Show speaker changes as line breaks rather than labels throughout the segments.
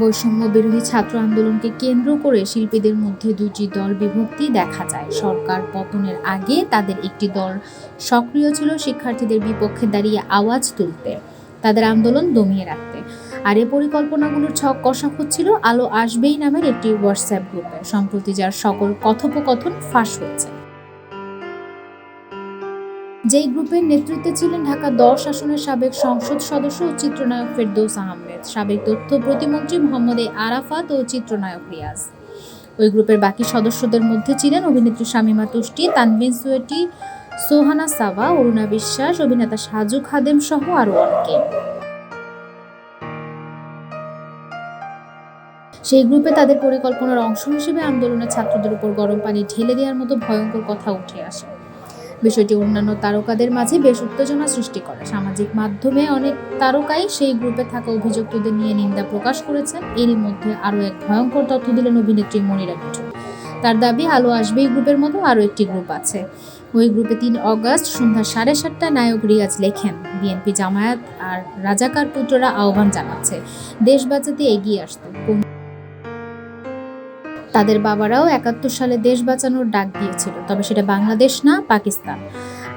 বৈষম্য বিরোধী ছাত্র আন্দোলনকে কেন্দ্র করে শিল্পীদের মধ্যে দুটি দল বিভক্তি দেখা যায়। সরকার পতনের আগে তাদের একটি দল সক্রিয় ছিল, শিক্ষার্থীদের বিপক্ষে দাঁড়িয়ে আওয়াজ তুলতে, তাদের আন্দোলন দমিয়ে রাখতে। আর এ পরিকল্পনাগুলোর ছক কষা হচ্ছিল, আলো আসবেই নামের একটি হোয়াটসঅ্যাপ গ্রুপে সম্প্রতি যার সকল কথোপকথন ফাঁস হয়েছে। যেই গ্রুপের নেতৃত্বে ছিলেন ঢাকা দশ আসনের সাবেক সংসদ সদস্য ও চিত্রনায়ক ফেরদৌস আহমেদ, সাবেক তথ্য প্রতিমন্ত্রী মোহাম্মদ এ আরাফাত ও চিত্রনায়ক রিয়াজ। ওই গ্রুপের বাকি সদস্যদের মধ্যে ছিলেন অভিনেত্রী শামিমা তুষ্টি তানভিন সুয়েটি, সোহানা সাবা অরুণা বিশ্বাস, অভিনেতা সাজু খাদেম সহ আরও অনেকে। সেই গ্রুপে তাদের পরিকল্পনার অংশ হিসেবে আন্দোলনের ছাত্রদের উপর গরম পানি ঢেলে দেওয়ার মতো ভয়ঙ্কর কথা উঠে আসে। বিষয়টি অন্যান্য তারকাদের মাঝে বেশ উত্তেজনা সৃষ্টি করে। সামাজিক মাধ্যমে অনেক তারকাই সেই গ্রুপে থাকা অভিযুক্তদের নিয়ে নিন্দা প্রকাশ করেছেন। এরই মধ্যে আরও এক ভয়ঙ্কর তথ্য দিলেন অভিনেত্রী মনিরা বিটু তার দাবি, আলো আসবে এই গ্রুপের মতো আরও একটি গ্রুপ আছে। ওই গ্রুপে তিন অগস্ট সন্ধ্যা সাড়ে সাতটায় নায়ক রিয়াজ লেখেন। বিএনপি জামায়াত আর রাজাকার পুত্ররা আহ্বান জানাচ্ছে, দেশ বাঁচাতে এগিয়ে আসতে। তাদের বাবারাও একাত্তর সালে দেশ বাঁচানোর ডাক দিয়েছিল, তবে সেটা বাংলাদেশ না, পাকিস্তান।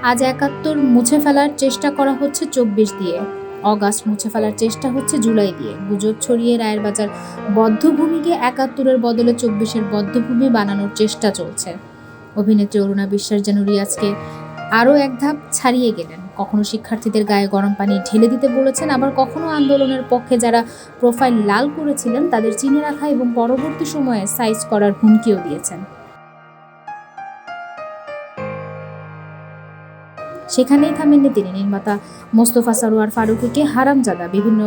আজ একাত্তর মুছে ফেলার চেষ্টা করা হচ্ছে চব্বিশ দিয়ে। অগাস্ট মুছে ফেলার চেষ্টা হচ্ছে জুলাই দিয়ে। গুজব ছড়িয়ে রায়ের বাজার বদ্ধভূমিকে একাত্তরের বদলে চব্বিশের বদ্ধভূমি বানানোর চেষ্টা চলছে। অভিনেত্রী অরুণা বিশ্বাস যেন রিয়াজকে আরও এক ধাপ ছাড়িয়ে গেলেন। কখনো শিক্ষার্থীদের গায়ে গরম পানি ঢেলে দিতে বলেছেন, আবার কখনো আন্দোলনের পক্ষে যারা প্রোফাইল লাল করেছিলেন তাদের চিনে রাখা এবং পরবর্তী সময়ে সাইজ করার হুমকিও দিয়েছেন। সেখানেই থামেননি তিনি নির্মাতা মোস্তফা সরোয়ার ফারুকিকে, হারামজাদা বিভিন্ন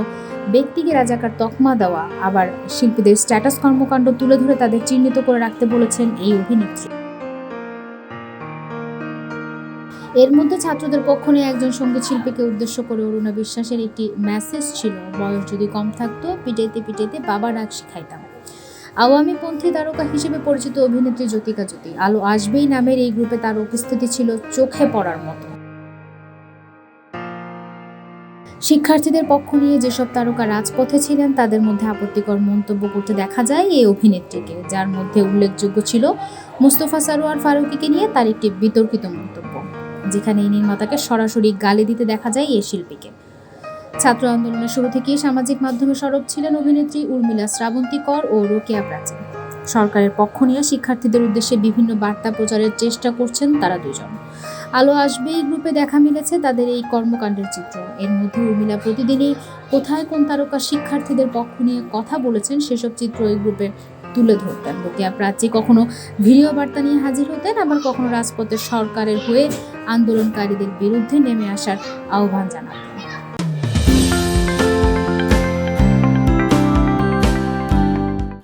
ব্যক্তিকে রাজাকার তকমা দেওয়া, আবার শিল্পীদের স্ট্যাটাস কর্মকাণ্ড তুলে ধরে তাদের চিহ্নিত করে রাখতে বলেছেন এই অভিনেত্রী। এর মধ্যে ছাত্রদের পক্ষ নিয়ে একজন সংগীত শিল্পীকে উদ্দেশ্য করে অরুণা বিশ্বাসের একটি মেসেজ ছিল, বয়স যদি কম থাকতো, পিটাইতে পিটাইতে বাবা ডাক শিখাইতাম। আওয়ামী পন্থী তারকা হিসেবে পরিচিত অভিনেত্রী জ্যোতিকা জ্যোতি, আলো আসবেই নামের এই গ্রুপে তার উপস্থিতি ছিল চোখে পড়ার মতো। শিক্ষার্থীদের পক্ষ নিয়ে যেসব তারকা রাজপথে ছিলেন, তাদের মধ্যে আপত্তিকর মন্তব্য করতে দেখা যায় এই অভিনেত্রীকে, যার মধ্যে উল্লেখযোগ্য ছিল মুস্তফা সারোয়ার ফারুকিকে নিয়ে তার একটি বিতর্কিত মন্তব্য। যেখানে এই নির্মাতাকে সরাসরি গালি দিতে দেখা যায় এই শিল্পীকে। ছাত্র আন্দোলনের শুরু থেকেই সামাজিক মাধ্যমে সরব ছিলেন অভিনেত্রী উর্মিলা শ্রাবন্তী কর ও রোকেয়া প্রাচীন। সরকারের পক্ষ নিয়ে শিক্ষার্থীদের উদ্দেশ্যে বিভিন্ন বার্তা প্রচারের চেষ্টা করছেন তারা দুজন। আলো আসবে, এই গ্রুপে দেখা মিলেছে তাদের এই কর্মকাণ্ডের চিত্র। এর মধ্যে উর্মিলা প্রতিদিনই কোথায় কোন তারকা শিক্ষার্থীদের পক্ষ নিয়ে কথা বলেছেন সেসব চিত্র এই গ্রুপে তুলে ধরতেন। রোকেয়া প্রাচী কখনো ভিডিও বার্তা নিয়ে হাজির হতেন, আবার কখনো রাজপথে সরকারের হয়ে আন্দোলনকারীদের বিরুদ্ধে নেমে আসার আহ্বান জানাতেন।